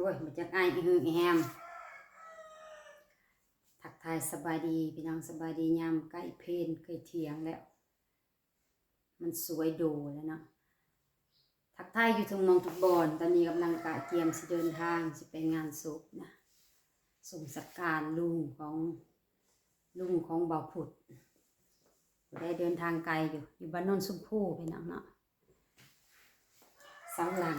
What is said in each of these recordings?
โอ้ยมาจากไอ้ายอีหือแฮมทักทายสบายดีพี่น้องสบายดียามใกล้เพลนใกล้เทียงแล้ว มันสวยโดแล้วเนาะทักทายอยู่ทุกมองทุกบอน ตอนนี้กำลังกะเตรียมสิเดินทางสิไปงานศพนะส่งสักการลุงของลุงของบ่าวผุดได้เดินทางไกลอยู่อยู่บ้านนนสุมพูพี่น้องเนาะสาวหลัง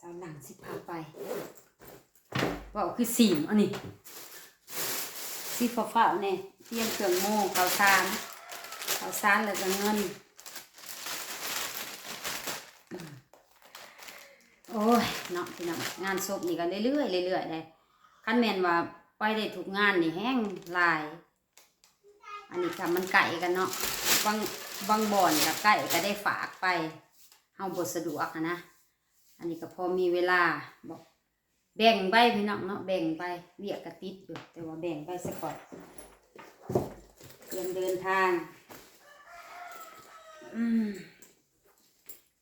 สาวหลังสิพาไปว่าคือสีมอันนี้สีฟ้าฟ้าๆเนี่ยเตรียมเครื่องโม่ข้าวสารข้าวสารแล้วก็เงิน โอ้ยเนาะพี่น้องงานศพนี่ก็เรื่อยๆเรื่อยๆได้คันแมนว่าไปได้ทุกงานนี่แห้งลาย อันนี้ค่ะมันไก่กันเนาะบางบางบ่อนกับไก่ก็ได้ฝากไปเฮาบ่สะดวกนะ อันนี้ก็พอมีเวลาบอกแบ่งไปพี่น้องเนาะแบ่งไปเวียกกระติดอยู่แต่ว่าแบ่งไปซะก่อนเตรียมเดินทางอืม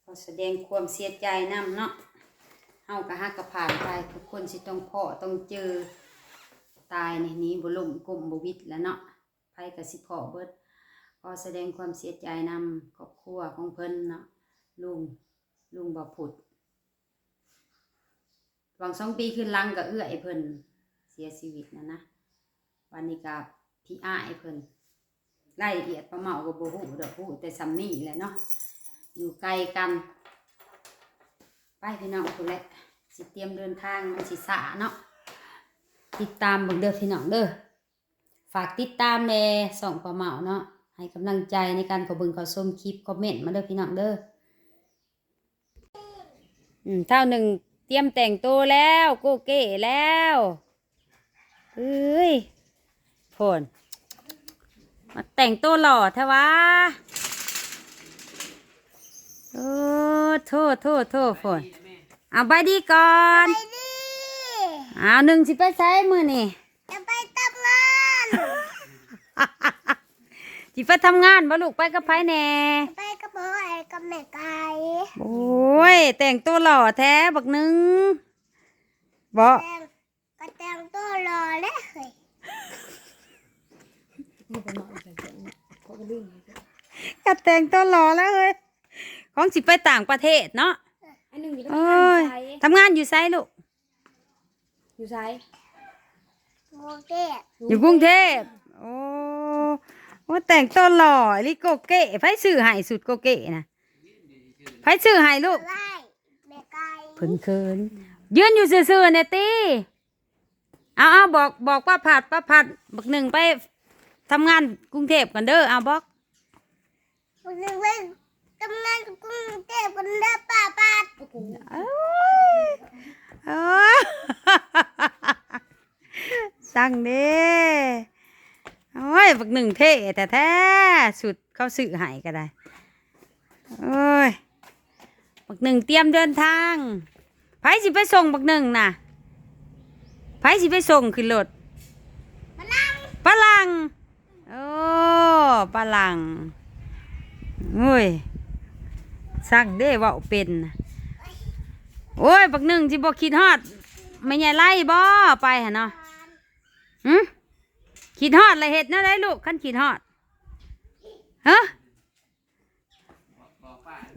ขอแสดงความเสียใจนํเนาะเฮาก็ฮักก็ผ่านไปทุกคนสิต้องพ่อต้องเจอตายในนี้บ่ล่มกลมบ่วิตแล้วเนาะไผก็สิพ่อเบิดขอแสดงความเสียใจนำครอบครัวของเพิ่นเนาะลุงลุงบ่ผุด หวังสองปีขึ้นลังก็เอื้อไอเพิ่นเสียชีวิตนะนะวันนี้ก็พี่อ้ายเพิ่นรายละเอียดประเมาก็บ่ฮู้ดอกฮู้แต่ซำนี้แหละเนาะอยู่ไกลกันไปพี่น้องคุณแหละสิเตรียมเดินทางมันสิสาเนาะติดตามเบิ่งเด้อพี่น้องเด้อฝากติดตามแน่ส่องประเมาเนาะให้กำลังใจในการขอบิ่งขอชมคลิปคอมเมนต์มาเด้อพี่น้องเด้ออืมเท่าหนึ่ง เตรียมแต่งตัวแล้วโกเก้แล้วเอ้ยโพนมาแต่งตัวหล่อแท้วะโอ้โทษโทษโทษฝนเอาไปดีก่อนไปดิเอาหนึ่งสิไปใช้มือนี่จะไปทำงานสิไปทำงานบ่ลูกไปกับไผแหน่ ไปกับพ่อไอ้กับแม่ไก่โอ้ ย แต่งตัวหล่อแท้บักหนึงบ่แต่งก็แต่งตัวรอเลยเฮ้ยก็แต่งตัวหล่อแล้วเฮ้ยของสิไปต่างประเทศเนาะอันหนึ่งอยู่โอ้ยทำงานอยู่ไสลูก อยู่ไซโมเกะอยู่กรุงเทพโอ้โอ้แต่งตัวหล่อลิโกเก้ไผซื้อให้สุดโกเก้นะไผซื้อให้ลูกไล่แม่ไก่ เพิ่นเคินยืนอยู่ซื่อๆเนี่ยตีเอาเอาบอกบอกป้าผัดป้าผัดบักหนึ่งไปทำงานกรุงเทพกันเด้อเอาบอกวันนึงเว้นทำงานกรุงเทพกันได้ป่าป้าเอ้ยเอ้ยสั่งเด้โอ้ยบักหนึ่งเท่แต่แท้ๆสุดเขาสื่อใหายก็ได้โอ้ย บักหนึ่งเตรียมเดินทางไผสิไปส่งบักหนึ่งน่ะไผสิไปส่งขึ้นรถพลังฝรั่งโอ้ฝรั่งโอ้ยสั่งเด้เว่าเป็นน่ะโอ้ยบักหนึ่งที่บอกคิดฮอดไม่ใหญ่ไล่บ่ไปหะเนาะหืมคิดฮอดอะไรเห็ดแนะได้ลูกขั้นคิดฮอดฮะ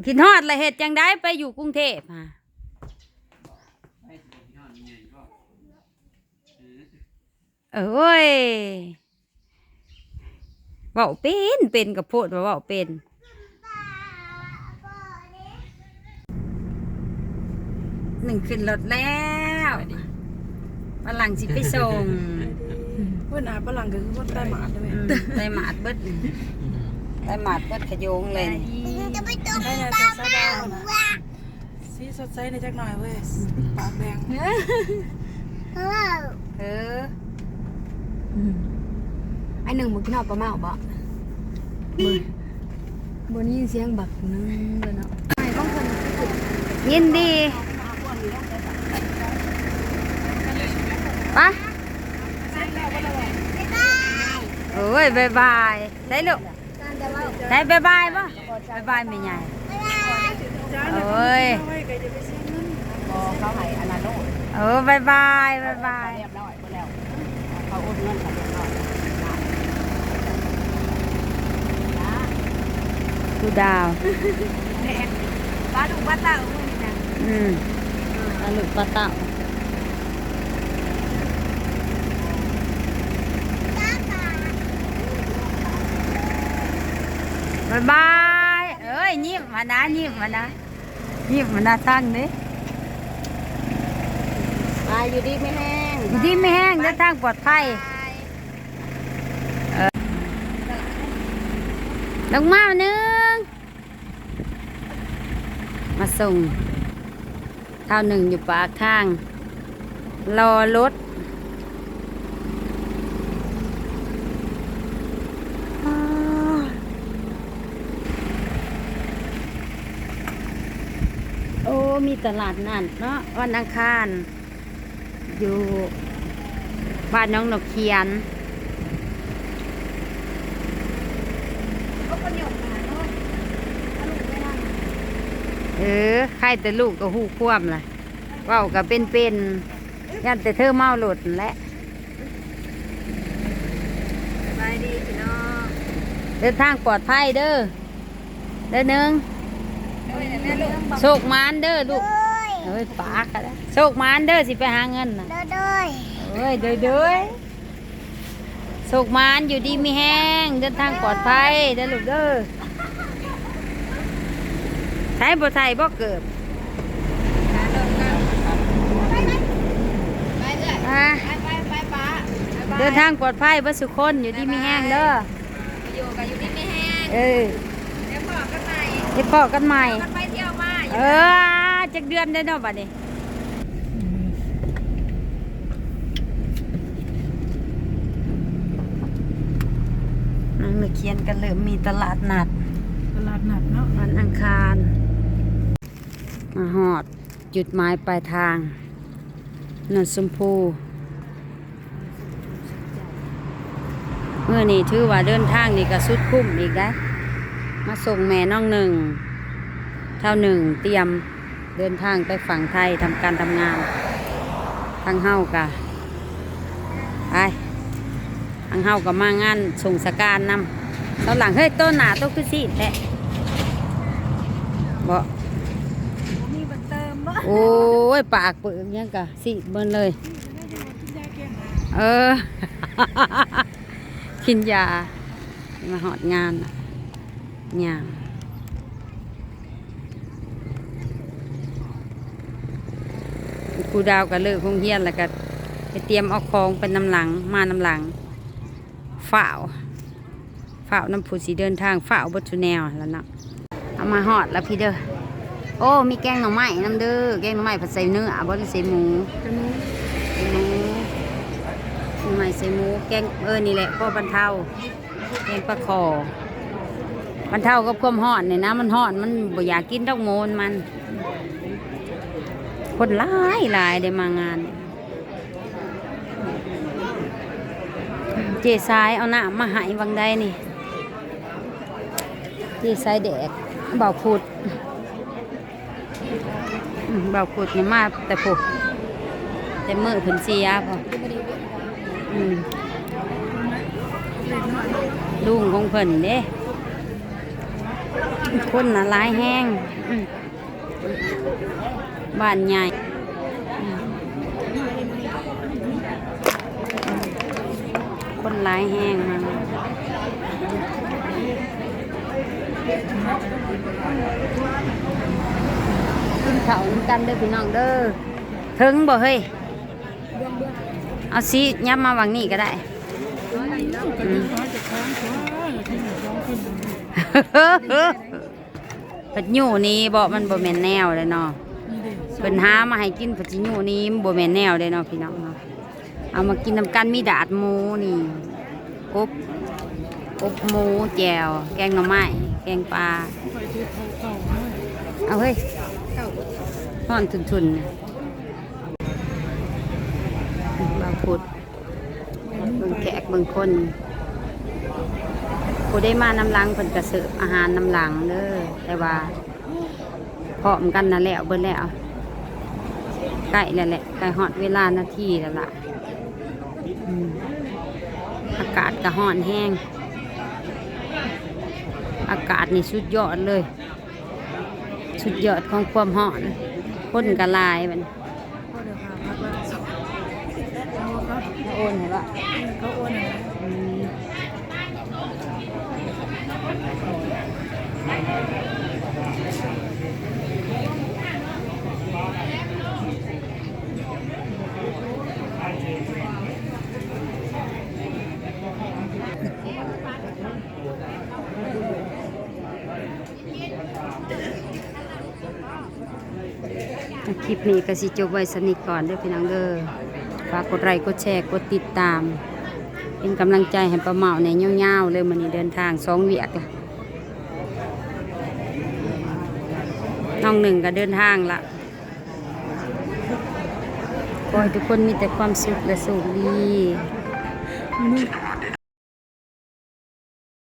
คิดฮอดอะเห็ดจังได้ไปอยู่กรุงเทพฮะเอ้ยเว่าเป็นเป็นกับโพดว่าเว่าเป็นหนึ่งขึ้นรถแล้วฝรั่งสิไปส่งเพื่อนอาฝรั่งก็คือคนใต้หมาใช่ไหมได้หมาดเบิด ได้หมาดเบิดขยงเลยนี่มึงจะไปตกได้ในปตัวลาซาดาวนะสีสดใสในจักหน่อยเว้ยปากแดงเออเออไอหนึ่งมึงกินหอดปลาเมาบ่บนยินเสียงบักนึงเลยเนาะไอ้บ้องคนยินดีไปะบ๊ายบายโอ้ยบายบายได้ลูก การจะเล่าได้บายบายปะบายบายไม่ใหญ่ บ๊ายบายโอ้ยไว้ก็จะไปเสียเงินให้อนาโนเออบายบายบายบายเรียบร้อยหมดแล้วเขาโอนเงินเขาเรียบร้อยดูดาวบ้านดูบ้านตาอุ้ยนะอืมปลาหลุกปลาเต่าบายบายเอ้ยยิ้มมานะยิ้มมานะยิ้มมานะตั้งนี่มาอยู่ดีไม่แห้งอยู่ที่ไม่แห้งเดินทางปลอดภัยเออลงมาหนึ่งมาส่งข้าวหนึ่งอยู่ปากทาง รอรถอ้าวโอ้ มีตลาดนัดเนาะวันอังคาร อยู่บ้านน้องนกเขียนเออใครแต่ลูกก็หูคว่ำล่ะเว้าก็เป็นเป็นๆยันแต่เธอเมาหลุดนั่นแหละสบายดีพี่น้องเดินทางปลอดภัยเด้อเด้อหนึ่งเฮ้ยแม่ลูก โชคมานเด้อลูกโดยเฮ้ยปากกันโชคมานเด้อสิไปหาเงินน่ะโดยโดยเอ้ยเด้อเด้อโชคมานอยู่ดีมีแห้งเดินทางปลอดภัยเด้อลูกเด้อใช้บ่ใส่บ่เกิบไปเลยอะไปไปไปป้าเดินทางปลอดภัยบ่สุคนอยู่ดีมีแห้งเด้ออยู่กับอยู่ดีไม่แห้งเออ เฮ็ดพ่อกันใหม่ กันไปเที่ยวมาเออจักเดือนได้อเนาะบัดนี้นั่งมาเขียนกันเริ่มมีตลาดนัด ตลาดนัดเนาะวันอังคาร มาหอด จุดหมายปลายทางนนสมพูเมื่อนี้ถือว่าเดินทางนี่ก็สุดคุ้มอีกได้ว มาส่งแม่น้องหนึ่ง เท่าหนึ่งเตรียมเดินทางไปฝั่งไทยทำการทำงานทางเฮากะไปทางเฮากะมางานส่งสการนำตอนหลังเฮ้ยต้นหนาต้นคือสิแหละบ่มีบันเติมบ่โอ้ยปากเปิดยังกะสิเบิ่นเลย เออกินยามาหอดงานน่ะ ย่างครูดาวก็เลิกโรงเรียนแล้วก็ไปเตรียมเอาของเป็นน้ำหลังมาน้ำหลังฝ่าวฝ่าวน้ำผู้สีเดินทางฝ่าวบัตรแนวแล้วเนาะเอามาหอดแล้วพี่เด้อโอ้ มีแกงหน่อไม้น้ำเด้อแกงหน่อไม้ผัดใส่เนื้อบ่ได้ใส่หมูใส่หมูใส่หมูหน่อไม้ใส่หมูแกงเออนี่แหละพ่อบรรเทาแกงปลาคอ บรรเท่ากับความห่อนเนี่ยนะ มันห่อนมันบ่อยากกินดอกโมนมัน คนหลายหลายได้มางาน เจสายเอาหน้ามาหายวังใดนี่ เจสายแดกเบาพุดเบาขุดนี่มาแต่ผูกแต่มือเพิ่นเสียพอลุงของเพิ่นเด้ คนน่ะหลายแห้งบ้านใหญ่คนหลายแห้งมากินข้าวนกันเด้อพี่น้องเด้อถึงบ่เฮ้ยเอาสิยับมาวังนี้ก็ได้อืม ผัดหยูนี้บ่มันบ่แม่นแนวเลยเนาะเพิ่นหามาให้กินผัดหยูนี้มันบ่แม่นแนวเลยเนาะพี่น้องเนาะเอามากินนำกันมีดาดหมูนี่อบอบหมูแจ่วแกงหน่อไม้แกงปลาเอาเฮ้ยห่อนทุนๆน่ะบางพุดเบิ่งแขกเบิ่งคน ผู้ได้มานำหลังเพิ่นก็เสิร์ฟอาหารนำหลังเด้อแต่ว่าพร้อมกันนั่นแหละเบิ่นแล้วใกล้แล้วแหละใกล้ฮอดเวลานาทีแล้วล่ะอืมอากาศก็ฮ้อนแห้ง อากาศนี่สุดยอดเลย สุดยอดของความฮ้อนคนกระลายมันก็เดี๋ยวพาพักแล้วสองเอาครับโอนเห็นปะเขาโอนอะไรอื ลิปนี้ก็สิจบไว้สนิทก่อนเด้อพี่น้องเด้อฝากกดไลค์กดแชร์กดติดตาม เป็นกำลังใจให้ป้าเมาในยาวๆเลยมันนี้เดินทางสองเวียกละน้องหนึ่งก็เดินทางละขอให้ทุกคนมีแต่ความสุขและสุขดี